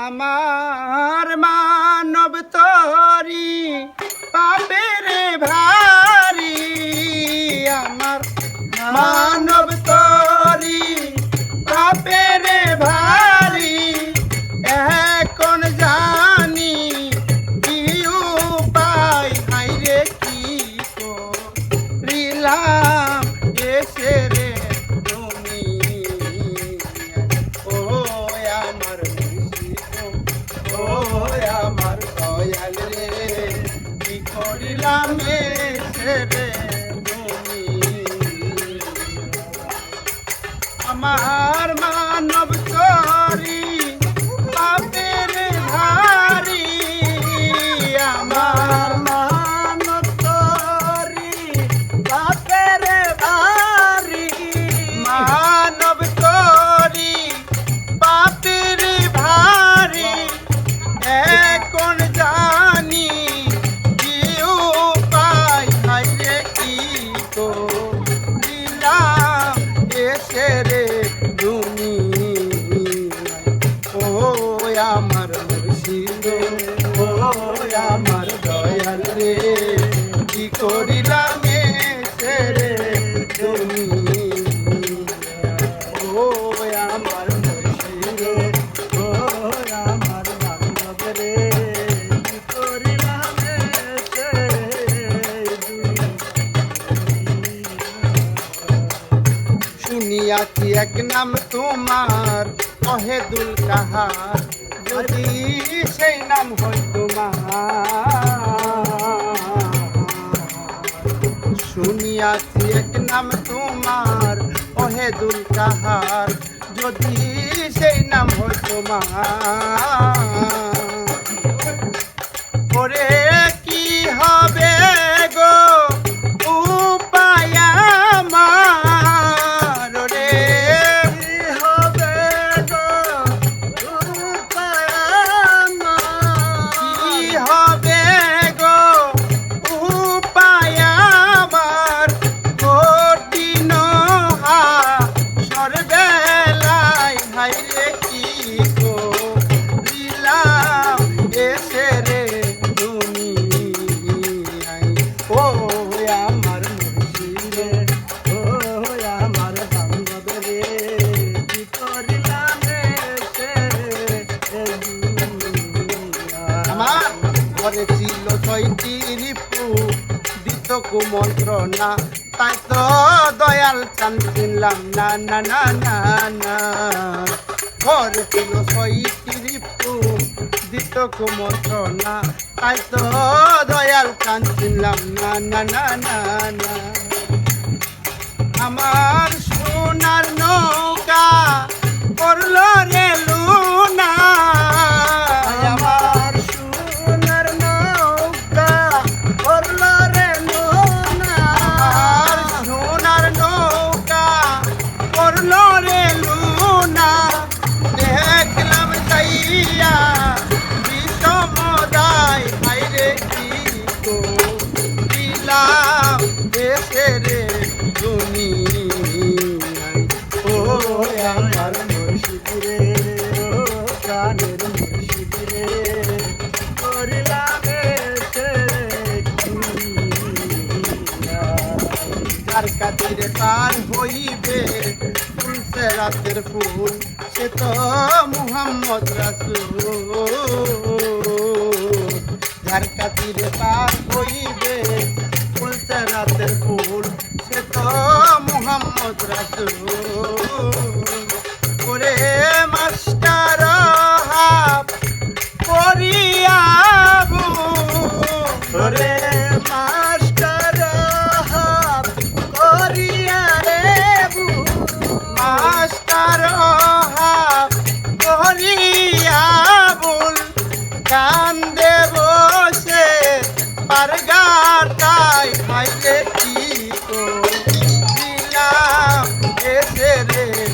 আমার মানব তরি পাপের ভারি। আমার মানব এসে রে তুমি। আমার মানব চরি পাপের ভারি মানব আমার মুর্শিদ ও আমার দয়াল রে, কি করিলাম রে তুমি? ও আমার মুর্শিদ ও আমার বান্ধব রে, কি করিলাম এসে শুনিয়াছি এক নাম তোমার অহেদুল কাহার। যদি সেই নাম হয় তোমার শুনিয়াছি এক নাম তোমার অহেদুল কাহার যদি সেই নাম হয় তোমার ঘরে ছিল ছয়টি রিপু দিত কুমন্ত্রণা তাই তো দয়াল চান চিনলাম না না না না না। ঘরে ছিল ছয়টি রিপু দিত কুমন্ত্রণা তাই তো দয়াল চান চিনলাম না না না না না। আমার সোনার নৌকা করল রে করল রে লুনা। দেখলাম যাইয়া বিষমদায় হাইরে কি তো দিলাম এসে রে তুমি ও আমার মুর্শিদ রে ও কানের মুর্শিদ রে কাতিরে পার হইবে রাতের ফুল, সে তো মুহাম্মদ রাসুল। যার কাতিরে পার হইবে ফুলছে রাতের ফুল, সে তো মুহাম্মদ রাসূল। রে